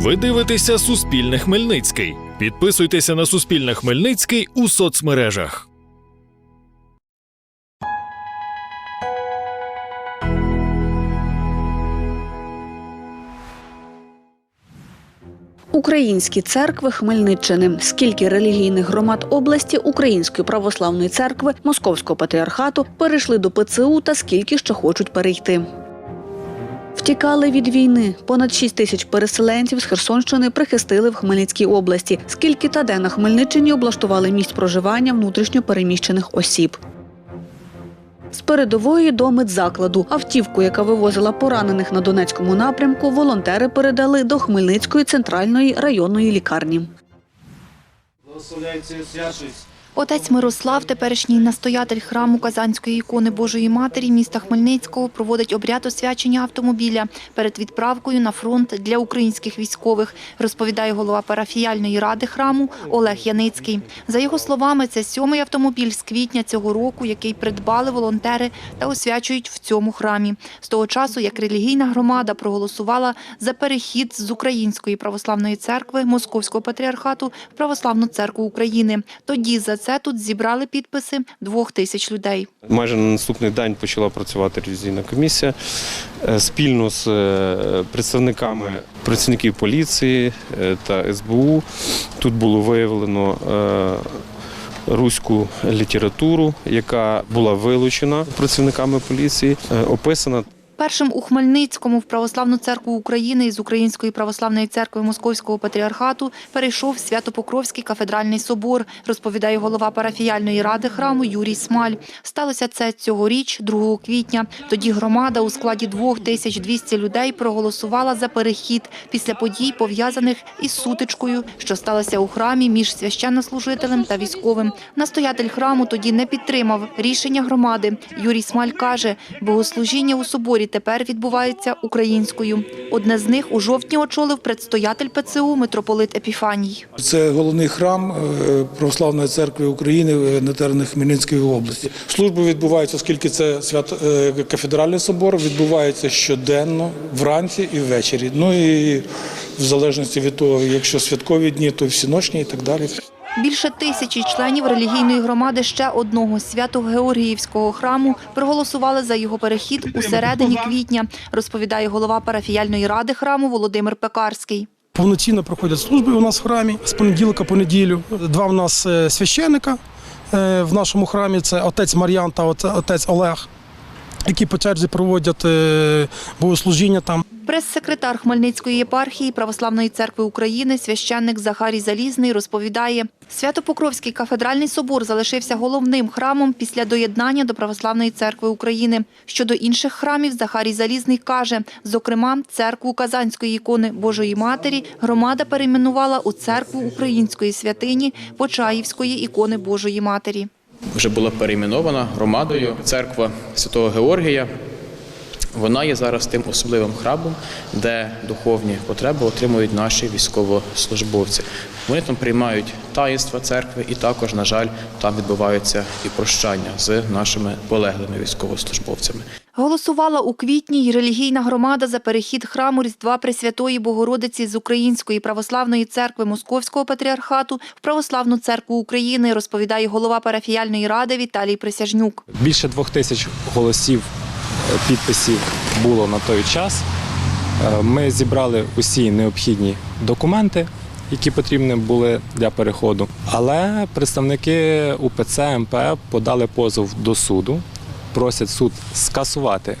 Ви дивитеся Суспільне Хмельницький. Підписуйтеся на Суспільне Хмельницький у соцмережах. Українські церкви Хмельниччини. Скільки релігійних громад області Української православної церкви Московського патріархату перейшли до ПЦУ та скільки ще хочуть перейти. Втікали від війни. Понад 6 тисяч переселенців з Херсонщини прихистили в Хмельницькій області. Скільки та де на Хмельниччині облаштували місць проживання внутрішньо переміщених осіб. З передової до медзакладу автівку, яка вивозила поранених на Донецькому напрямку, волонтери передали до Хмельницької центральної районної лікарні. Благословляється і освячується. Отець Мирослав, теперішній настоятель храму Казанської ікони Божої Матері міста Хмельницького, проводить обряд освячення автомобіля перед відправкою на фронт для українських військових, розповідає голова парафіяльної ради храму Олег Яницький. За його словами, це сьомий автомобіль з квітня цього року, який придбали волонтери та освячують в цьому храмі. З того часу, як релігійна громада проголосувала за перехід з Української православної церкви Московського патріархату в Православну церкву України. Тоді за це тут зібрали підписи двох тисяч людей. Майже на наступний день почала працювати ревізійна комісія е, спільно з е, представниками працівників поліції е, та СБУ. Тут було виявлено руську літературу, яка була вилучена працівниками поліції, описана Першим у Хмельницькому в Православну церкву України із Української православної церкви Московського патріархату перейшов Свято-Покровський кафедральний собор, розповідає голова парафіяльної ради храму Юрій Смаль. Сталося це цьогоріч, 2 квітня. Тоді громада у складі 2200 людей проголосувала за перехід після подій, пов'язаних із сутичкою, що сталося у храмі між священнослужителем та військовим. Настоятель храму тоді не підтримав рішення громади. Юрій Смаль каже, богослужіння у соборі тепер відбувається українською. Одне з них у жовтні очолив предстоятель ПЦУ митрополит Епіфаній. Це головний храм е, Православної церкви України е, на теренах Хмельницької області. Служби відбуваються, оскільки це свято е, кафедральний собор, відбувається щоденно, вранці і ввечері. Ну і в залежності від того, якщо святкові дні, то всіночні і так далі. Більше тисячі членів релігійної громади ще одного свято-Георгіївського храму проголосували за його перехід у середині квітня, розповідає голова парафіяльної ради храму Володимир Пекарський. Повноцінно проходять служби у нас в храмі з понеділка по неділю. Два в нас е, священника е, в нашому храмі це отець Мар'ян та отець Олег, які по черзі проводять е, богослужіння там. Прес-секретар Хмельницької єпархії Православної церкви України, священник Захарій Залізний, розповідає, Свято-Покровський кафедральний собор залишився головним храмом після доєднання до Православної церкви України. Щодо інших храмів, Захарій Залізний каже, зокрема, церкву Казанської ікони Божої Матері громада перейменувала у церкву української святині Почаївської ікони Божої Матері. вже була перейменована громадою церква Святого Георгія. Вона є зараз тим особливим храбом, де духовні потреби отримують наші військовослужбовці. Вони там приймають таїнства церкви, і також, на жаль, там відбуваються і прощання з нашими полеглими військовослужбовцями. Голосувала у квітні й релігійна громада за перехід храму Різдва Пресвятої Богородиці з Української православної церкви Московського патріархату в Православну церкву України, розповідає голова парафіяльної ради Віталій Присяжнюк. Більше двох тисяч голосів підписів було на той час. Е, Ми зібрали усі необхідні документи, які потрібні були для переходу. Але представники УПЦ МП подали позов до суду, просять суд скасувати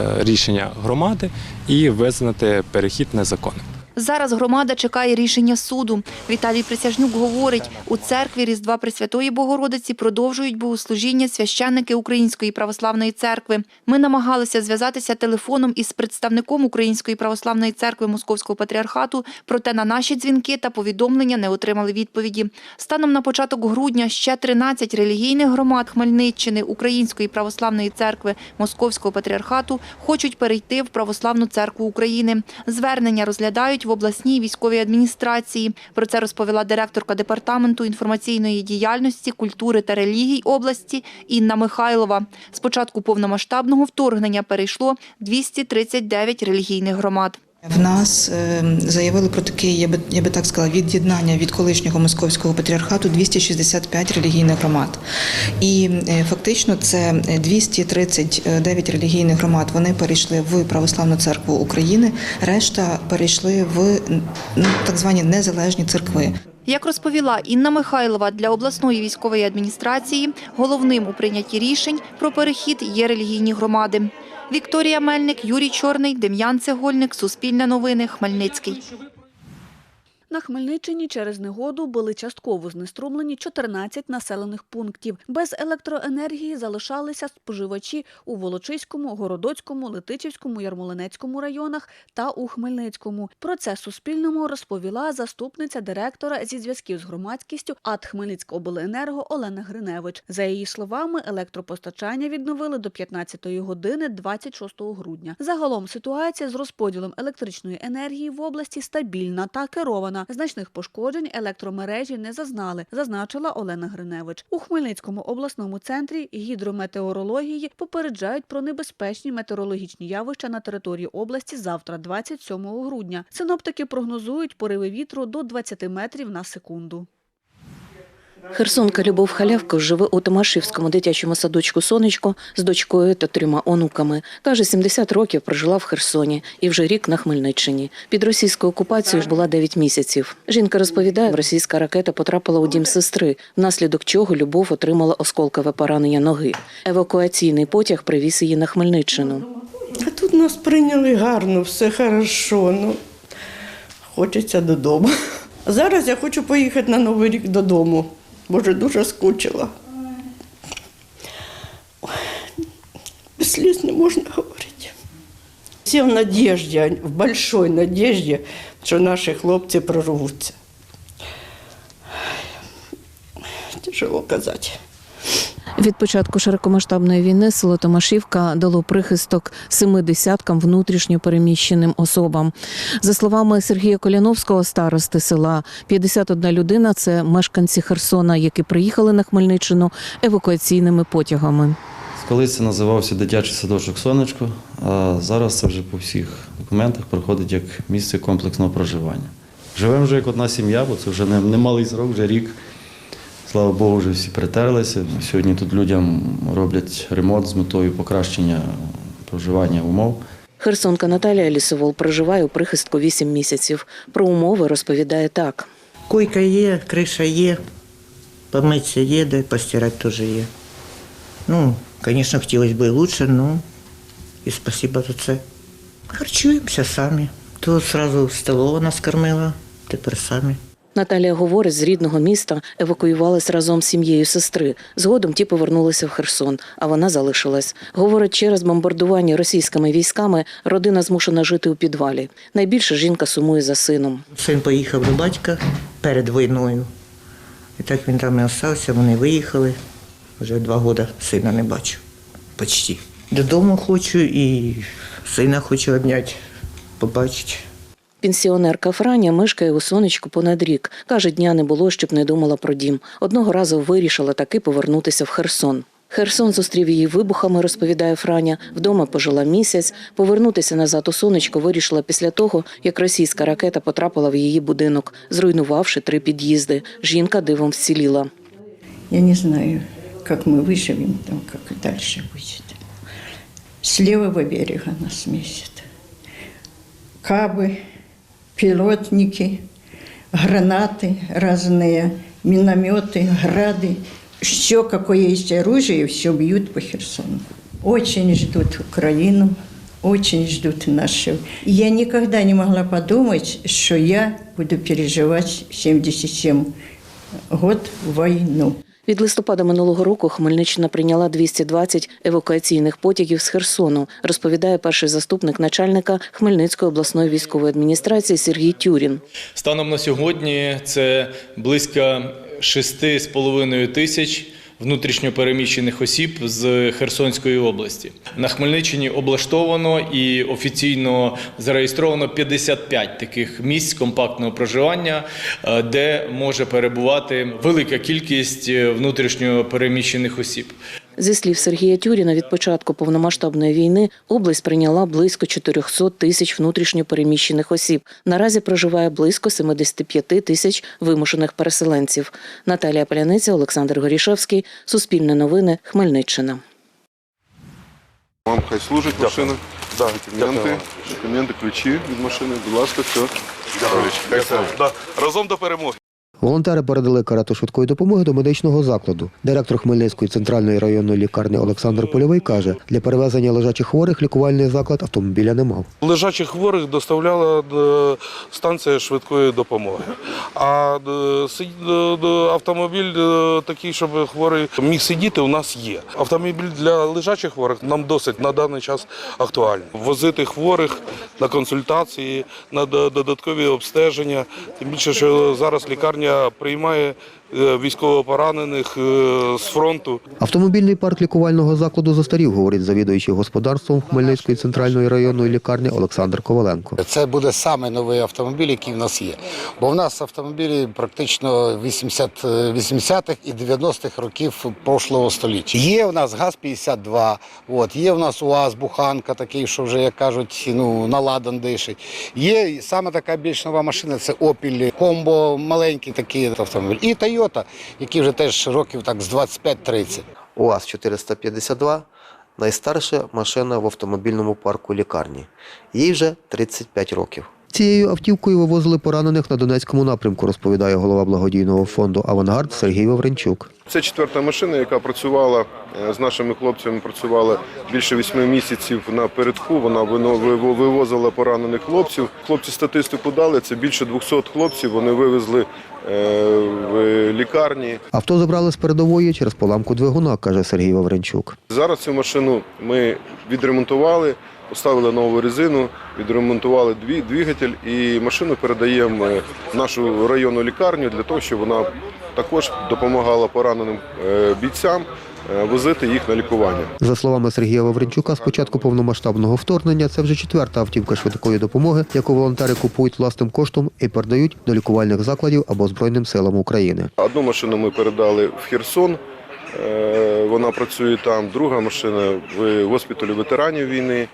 е, рішення громади і визнати перехід незаконним. Зараз громада чекає рішення суду. Віталій Присяжнюк говорить, у церкві Різдва Пресвятої Богородиці продовжують богослужіння священники Української православної церкви. Ми намагалися зв'язатися телефоном із представником Української православної церкви Московського патріархату, проте на наші дзвінки та повідомлення не отримали відповіді. Станом на початок грудня ще 13 релігійних громад Хмельниччини Української православної церкви Московського патріархату хочуть перейти в Православну церкву України. Звернення розглядають в обласній військовій адміністрації. Про це розповіла директорка департаменту інформаційної діяльності, культури та релігій області Інна Михайлова. З початку повномасштабного вторгнення перейшло 239 релігійних громад. В нас е, заявили про таке, я би, я би так сказала, від'єднання від колишнього московського патріархату 265 релігійних громад. І е, фактично це 239 релігійних громад. Вони перейшли в Православну церкву України, решта перейшли в ну, так звані незалежні церкви. Як розповіла Інна Михайлова, для обласної військової адміністрації головним у прийнятті рішень про перехід є релігійні громади. Вікторія Мельник, Юрій Чорний, Дем'ян Цегольник, Суспільне новини, Хмельницький. На Хмельниччині через негоду були частково знеструмлені 14 населених пунктів. Без електроенергії залишалися споживачі у Волочиському, Городоцькому, Летичівському, Ярмолинецькому районах та у Хмельницькому. Про це Суспільному розповіла заступниця директора зі зв'язків з громадськістю АТ Хмельницькобленерго Олена Гриневич. За її словами, електропостачання відновили до 15-ї години 26 грудня. Загалом ситуація з розподілом електричної енергії в області стабільна та керована. Значних пошкоджень електромережі не зазнали, зазначила Олена Гриневич. У Хмельницькому обласному центрі гідрометеорології попереджають про небезпечні метеорологічні явища на території області завтра, 27 грудня. Синоптики прогнозують пориви вітру до 20 метрів на секунду. Херсонка Любов Халявка живе у Томашівському дитячому садочку Сонечко з дочкою та трьома онуками. Каже, 70 років прожила в Херсоні і вже рік на Хмельниччині. Під російською окупацією була 9 місяців. Жінка розповідає, російська ракета потрапила у дім сестри, внаслідок чого Любов отримала осколкове поранення ноги. Евакуаційний потяг привіз її на Хмельниччину. А тут нас прийняли гарно, все хорошо. Ну, хочеться додому. Зараз я хочу поїхати на Новий рік додому. Боже, дуже скучила. Без сліз не можна говорити. Всі в надіжді, в большой надіжді, що наші хлопці прорвуться. Тяжело казати. Від початку широкомасштабної війни село Томашівка дало прихисток семи десяткам внутрішньо переміщеним особам. За словами Сергія Коляновського, старости села, 51 людина це мешканці Херсона, які приїхали на Хмельниччину евакуаційними потягами. Колись це називався дитячий садочок Сонечко, а зараз це вже по всіх документах проходить як місце комплексного проживання. Живемо вже як одна сім'я, бо це вже не, не малий срок, вже рік. Слава Богу, вже всі притерлися. Сьогодні тут людям роблять ремонт з метою покращення проживання умов. Херсонка Наталія Лісовол проживає у прихистку 8 місяців. Про умови розповідає так. Койка є, криша є, помитися є, да постирати теж є. Ну, звісно, хотілося б і краще, ну і спасибо за це. Харчуємося самі. То одразу столова нас кормила, тепер самі. Наталія говорить, з рідного міста евакуювалась разом з сім'єю сестри. Згодом ті повернулися в Херсон, а вона залишилась. Говорить, через бомбардування російськими військами родина змушена жити у підвалі. Найбільше жінка сумує за сином. Син поїхав до батька перед війною. І так він там і залишився, вони виїхали. Вже два роки сина не бачу. Почти. Додому хочу і сина хочу обняти, побачити. Пенсіонерка Франя мешкає у сонечку понад рік. Каже, дня не було, щоб не думала про дім. Одного разу вирішила таки повернутися в Херсон. Херсон зустрів її вибухами, розповідає Франя. Вдома пожила місяць. Повернутися назад у сонечко вирішила після того, як російська ракета потрапила в її будинок, зруйнувавши три під'їзди. Жінка дивом вціліла. Я не знаю, как мы выживем там, как и дальше будет. С левого берега нас месят. Кабы, пилотники, гранаты разные, минометы, грады. Все, какое есть оружие, все бьют по Херсону. Очень ждут Украину, очень ждут нашего. Я никогда не могла подумать, что я буду переживать 77 год войну. Від листопада минулого року Хмельниччина прийняла 220 евакуаційних потягів з Херсону, розповідає перший заступник начальника Хмельницької обласної військової адміністрації Сергій Тюрін. Станом на сьогодні це близько 6,5 тисяч внутрішньо переміщених осіб з Херсонської області. На Хмельниччині облаштовано і офіційно зареєстровано 55 таких місць компактного проживання, е, де може перебувати велика кількість внутрішньопереміщених осіб. Зі слів Сергія Тюріна, від початку повномасштабної війни область прийняла близько 400 тисяч внутрішньо переміщених осіб. Наразі проживає близько 75 тисяч вимушених переселенців. Наталія Паляниця, Олександр Горішевський, Суспільне новини, Хмельниччина. Вам хай служить машина. Документи, документи, ключі від машини. Будь ласка, все. Хай Разом до перемоги. Волонтери передали карету швидкої допомоги до медичного закладу. Директор Хмельницької центральної районної лікарні Олександр Польовий каже, для перевезення лежачих хворих лікувальний заклад автомобіля не мав. Лежачих хворих доставляла е, станція швидкої допомоги. А е, е, автомобіль такий, щоб хворий міг сидіти, у нас є. Автомобіль для лежачих хворих нам досить на даний час актуальний. Возити хворих на консультації, на додаткові обстеження. Тим більше, що зараз лікарня приймає військовопоранених е, з фронту. Автомобільний парк лікувального закладу застарів, говорить завідуючий господарством Хмельницької центральної районної лікарні Олександр Коваленко. Це буде саме новий автомобіль, який в нас є. Бо в нас автомобілі практично 80, 80-х і 90-х років прошлого століття. Є в нас ГАЗ-52, от, є в нас УАЗ, Буханка, такий, що вже, як кажуть, ну, наладан дишить. Є саме така більш нова машина, це Opel Combo, маленький такий автомобіль. І Toyota, який вже теж років так з 25-30. УАЗ-452 – найстарша машина в автомобільному парку лікарні. Їй вже 35 років. Цією автівкою вивозили поранених на Донецькому напрямку, розповідає голова благодійного фонду «Авангард» Сергій Вавренчук. Це четверта машина, яка працювала е, з нашими хлопцями. Працювала більше вісьми місяців на передку. Вона вивозила поранених хлопців. Хлопці статистику дали. Це більше 200 хлопців. Вони вивезли е, в лікарні. Авто забрали з передової через поламку двигуна, каже Сергій Вавренчук. Зараз цю машину ми відремонтували, поставили нову резину, відремонтували дві- двигатель і машину передаємо в нашу районну лікарню для того, щоб вона також допомагала пораненим е, бійцям е, возити їх на лікування. За словами Сергія Вавренчука, з початку повномасштабного вторгнення це вже четверта автівка швидкої допомоги, яку волонтери купують власним коштом і передають до лікувальних закладів або Збройним силам України. Одну машину ми передали в Херсон. е, Вона працює там. Друга машина в госпіталі ветеранів війни.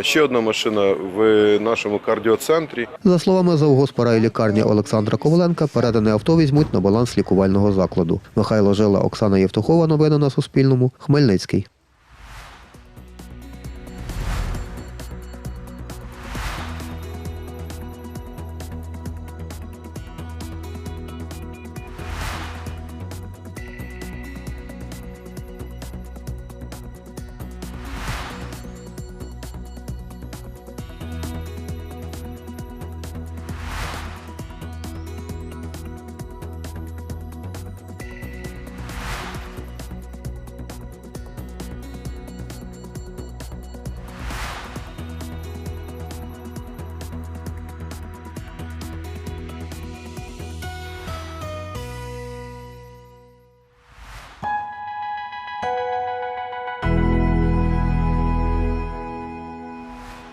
Ще одна машина в нашому кардіоцентрі. За словами завгоспора і лікарні Олександра Коваленка, передане авто візьмуть на баланс лікувального закладу. Михайло Жила, Оксана Євтухова. Новини на Суспільному. Хмельницький.